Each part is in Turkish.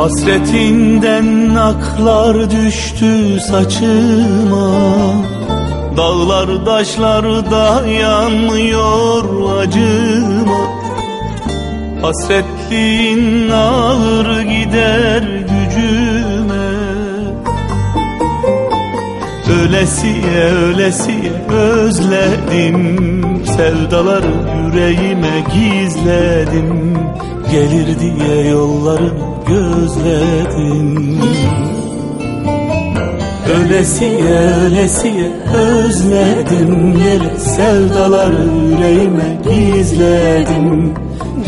Hasretinden aklar düştü saçıma. Dağlar taşlar dayanmıyor acıma. Hasretliğin ağır gider gücüme. Ölesiye ölesiye özledim. Sevdaları yüreğime gizledim Gelir diye yollarını gözledim. Ölesiye ölesiye özledim Gel sevdaları yüreğime gizledim.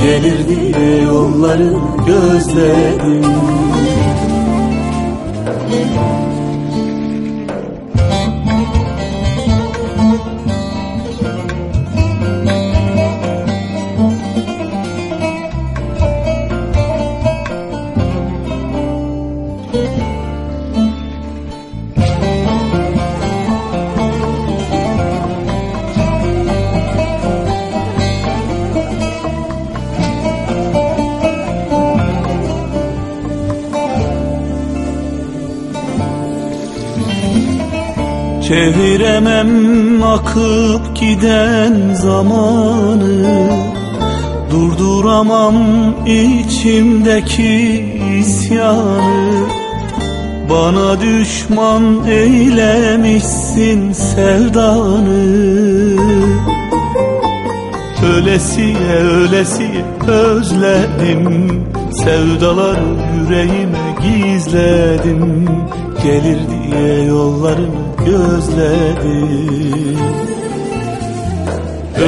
Gelir diye yollarını gözledim Çeviremem akıp giden zamanı. Durduramam içimdeki isyanı. Bana düşman eylemişsin sevdanı. Ölesiye ölesiye özledim. Sevdaları yüreğime gizledim Gelir diye yollarını gözledim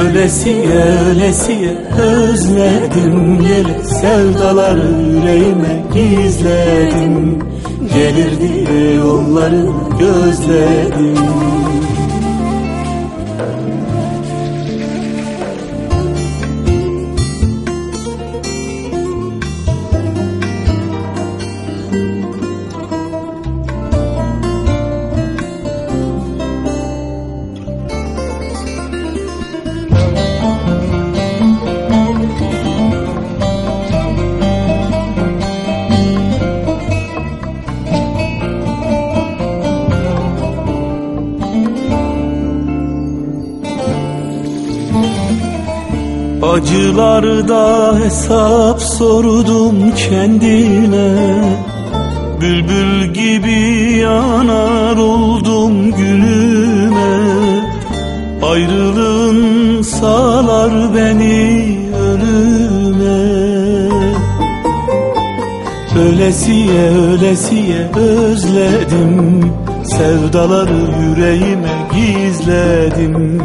Ölesiye ölesiye özledim Gel sevdaları yüreğime gizledim. Gelir diye yollarını gözledim Acılarda hesap sordum kendime Bülbül gibi yanar oldum günüme Ayrılığın sağlar beni ölüme. Ölesiye ölesiye özledim. Sevdaları yüreğime gizledim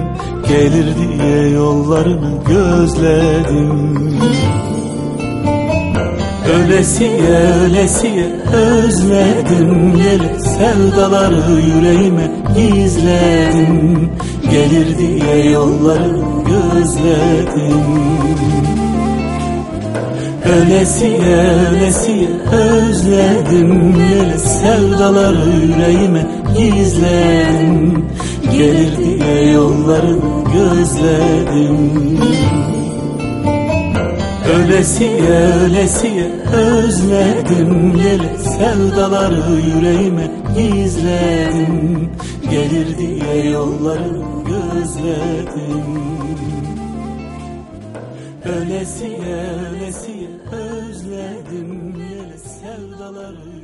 Gelir diye yollarını gözledim. Ölesiye ölesiye özledim. Gel sevdaları yüreğime gizledim. Gelir diye yollarını gözledim. Ölesiye ölesiye özledim. Gel sevdaları yüreğime gizledim Gelir diye yollarını gözledim Ölesiye ölesiye özledim Gel sevdaları yüreğime gizledim Gelir diye yollarını gözledim Ölesiye ölesiye özledim Gel sevdaları